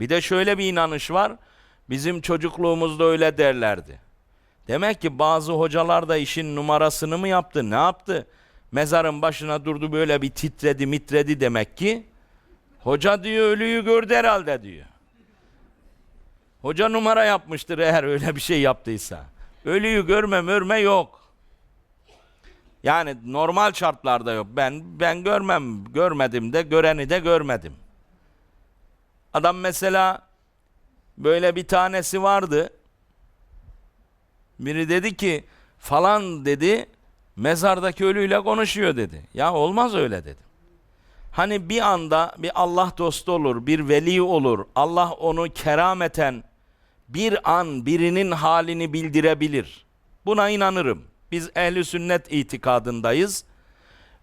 Bir de şöyle bir inanış var. Bizim çocukluğumuzda öyle derlerdi. Demek ki bazı hocalar da işin numarasını mı yaptı? Ne yaptı? Mezarın başına durdu böyle bir titredi mitredi demek ki. Hoca diyor ölüyü gördü herhalde diyor. Hoca numara yapmıştır eğer öyle bir şey yaptıysa. Ölüyü görme mörme yok. Yani normal şartlarda yok. Ben ben görmem, görmedim de göreni de görmedim. Adam mesela böyle bir tanesi vardı. Biri dedi ki falan dedi mezardaki ölüyle konuşuyor dedi. Ya olmaz öyle dedim. Hani bir anda bir Allah dostu olur, bir veli olur. Allah onu kerameten bir an birinin halini bildirebilir. Buna inanırım. Biz ehli sünnet itikadındayız.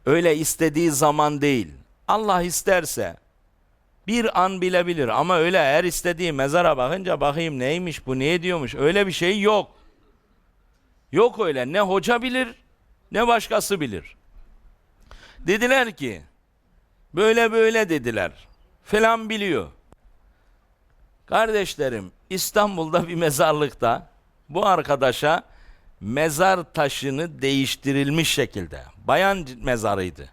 Öyle istediği zaman değil. Allah isterse bir an bilebilir ama öyle her istediği mezara bakınca bakayım neymiş bu ne diyormuş öyle bir şey yok. Yok öyle ne hoca bilir ne başkası bilir. Dediler ki böyle böyle dediler. Falan biliyor. Kardeşlerim İstanbul'da bir mezarlıkta bu arkadaşa mezar taşını değiştirilmiş şekilde bayan mezarıydı.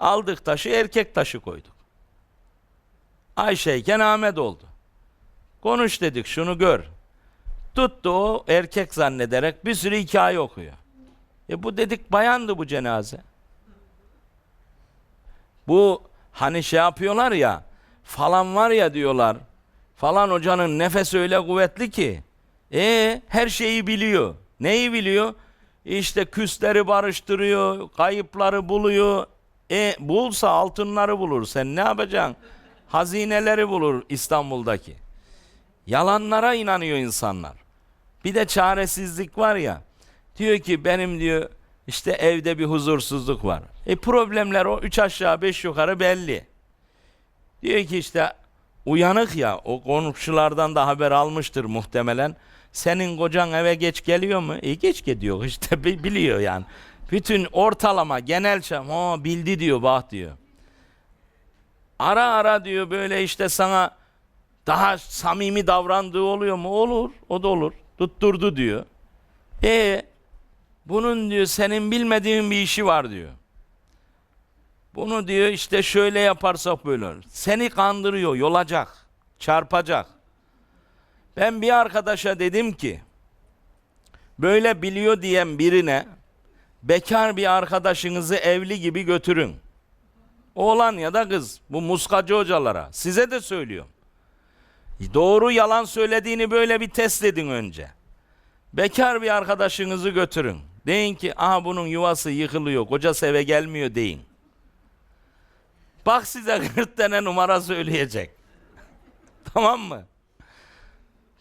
Aldık taşı erkek taşı koyduk. Ayşeyken Ahmet oldu. Konuş dedik şunu gör. Tuttu o erkek zannederek bir sürü hikaye okuyor. E bu dedik bayandı bu cenaze. Bu hani şey yapıyorlar ya falan var ya diyorlar. Falan hocanın nefesi öyle kuvvetli ki. E her şeyi biliyor. Neyi biliyor? İşte küsleri barıştırıyor, kayıpları buluyor. E bulsa altınları bulur. Sen ne yapacaksın? Hazineleri bulur İstanbul'daki. Yalanlara inanıyor insanlar. Bir de çaresizlik var ya. Diyor ki benim diyor işte evde bir huzursuzluk var. E problemler o üç aşağı beş yukarı belli. Diyor ki işte uyanık ya o komşulardan da haber almıştır muhtemelen. Senin kocan eve geç geliyor mu? E geç geliyor işte bi- biliyor yani. Bütün ortalama genel şey ha bildi diyor bak diyor. Ara ara diyor böyle işte sana daha samimi davrandığı oluyor mu? Olur. O da olur. Tutturdu diyor. E bunun diyor senin bilmediğin bir işi var diyor. Bunu diyor işte şöyle yaparsak böyle. Seni kandırıyor, yolacak, çarpacak. Ben bir arkadaşa dedim ki böyle biliyor diyen birine bekar bir arkadaşınızı evli gibi götürün. Oğlan ya da kız bu muskacı hocalara size de söylüyorum. Doğru yalan söylediğini böyle bir test edin önce. Bekar bir arkadaşınızı götürün. Deyin ki aha bunun yuvası yıkılıyor, kocası eve gelmiyor deyin. Bak size 40 tane numara söyleyecek. tamam mı?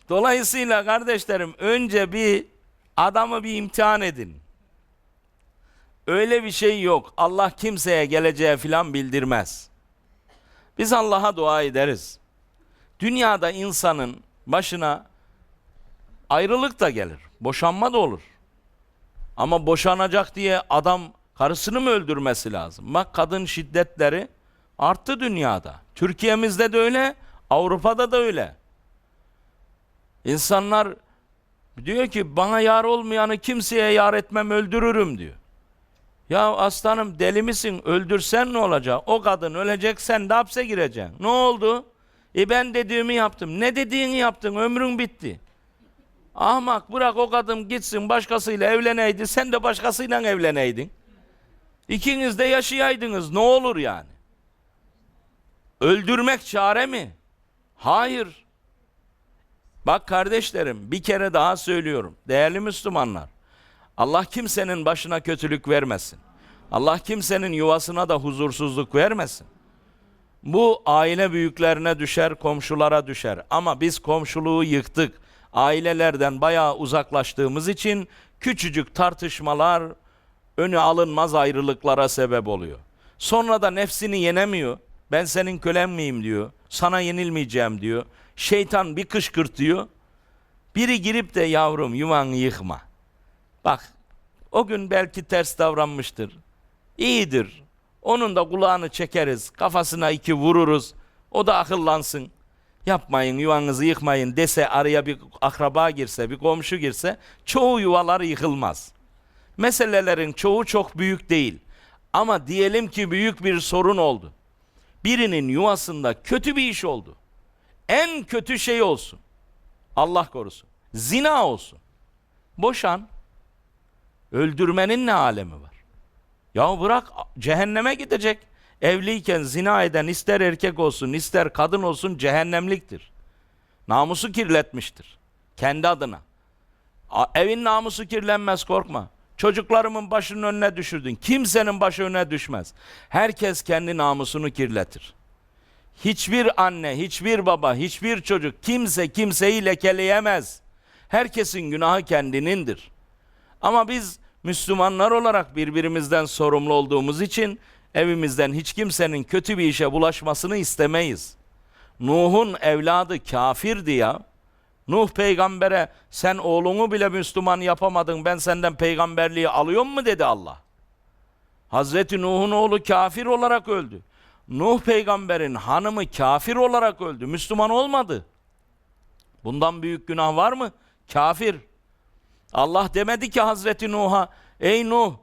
Dolayısıyla kardeşlerim önce bir adamı bir imtihan edin. Öyle bir şey yok. Allah kimseye geleceği filan bildirmez. Biz Allah'a dua ederiz. Dünyada insanın başına ayrılık da gelir. Boşanma da olur. Ama boşanacak diye adam karısını mı öldürmesi lazım? Bak kadın şiddetleri arttı dünyada. Türkiye'mizde de öyle, Avrupa'da da öyle. İnsanlar diyor ki bana yar olmayanı kimseye yar etmem öldürürüm diyor. Ya aslanım deli misin? Öldürsen ne olacak? O kadın ölecek sen de hapse gireceksin. Ne oldu? E ben dediğimi yaptım. Ne dediğini yaptın? Ömrün bitti. Ahmak bırak o kadın gitsin başkasıyla evleneydi. Sen de başkasıyla evleneydin. İkiniz de yaşayaydınız. Ne olur yani? Öldürmek çare mi? Hayır. Bak kardeşlerim bir kere daha söylüyorum. Değerli Müslümanlar. Allah kimsenin başına kötülük vermesin. Allah kimsenin yuvasına da huzursuzluk vermesin. Bu aile büyüklerine düşer, komşulara düşer. Ama biz komşuluğu yıktık. Ailelerden bayağı uzaklaştığımız için küçücük tartışmalar önü alınmaz ayrılıklara sebep oluyor. Sonra da nefsini yenemiyor. Ben senin kölen miyim diyor. Sana yenilmeyeceğim diyor. Şeytan bir kışkırtıyor. Biri girip de yavrum yuvanı yıkma. Bak o gün belki ters davranmıştır. İyidir. Onun da kulağını çekeriz. Kafasına iki vururuz. O da akıllansın. yapmayın yuvanızı yıkmayın dese araya bir akraba girse bir komşu girse çoğu yuvalar yıkılmaz. Meselelerin çoğu çok büyük değil. Ama diyelim ki büyük bir sorun oldu. Birinin yuvasında kötü bir iş oldu. En kötü şey olsun. Allah korusun. Zina olsun. Boşan. Öldürmenin ne alemi var? Ya bırak cehenneme gidecek. Evliyken zina eden ister erkek olsun ister kadın olsun cehennemliktir. Namusu kirletmiştir. Kendi adına. A- Evin namusu kirlenmez korkma. Çocuklarımın başının önüne düşürdün. Kimsenin başı önüne düşmez. Herkes kendi namusunu kirletir. Hiçbir anne, hiçbir baba, hiçbir çocuk kimse kimseyi lekeleyemez. Herkesin günahı kendinindir. Ama biz Müslümanlar olarak birbirimizden sorumlu olduğumuz için evimizden hiç kimsenin kötü bir işe bulaşmasını istemeyiz. Nuh'un evladı kafirdi ya. Nuh peygambere sen oğlunu bile Müslüman yapamadın ben senden peygamberliği alıyor mu dedi Allah. Hazreti Nuh'un oğlu kafir olarak öldü. Nuh peygamberin hanımı kafir olarak öldü. Müslüman olmadı. Bundan büyük günah var mı? Kafir. Allah demedi ki Hazreti Nuh'a ey Nuh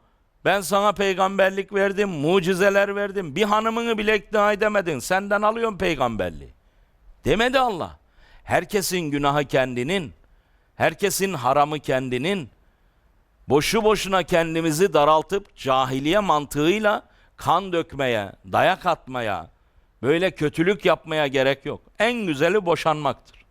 ben sana peygamberlik verdim, mucizeler verdim. Bir hanımını bile ikna edemedin. Senden alıyorum peygamberliği. Demedi Allah. Herkesin günahı kendinin. Herkesin haramı kendinin. Boşu boşuna kendimizi daraltıp cahiliye mantığıyla kan dökmeye, dayak atmaya, böyle kötülük yapmaya gerek yok. En güzeli boşanmaktır.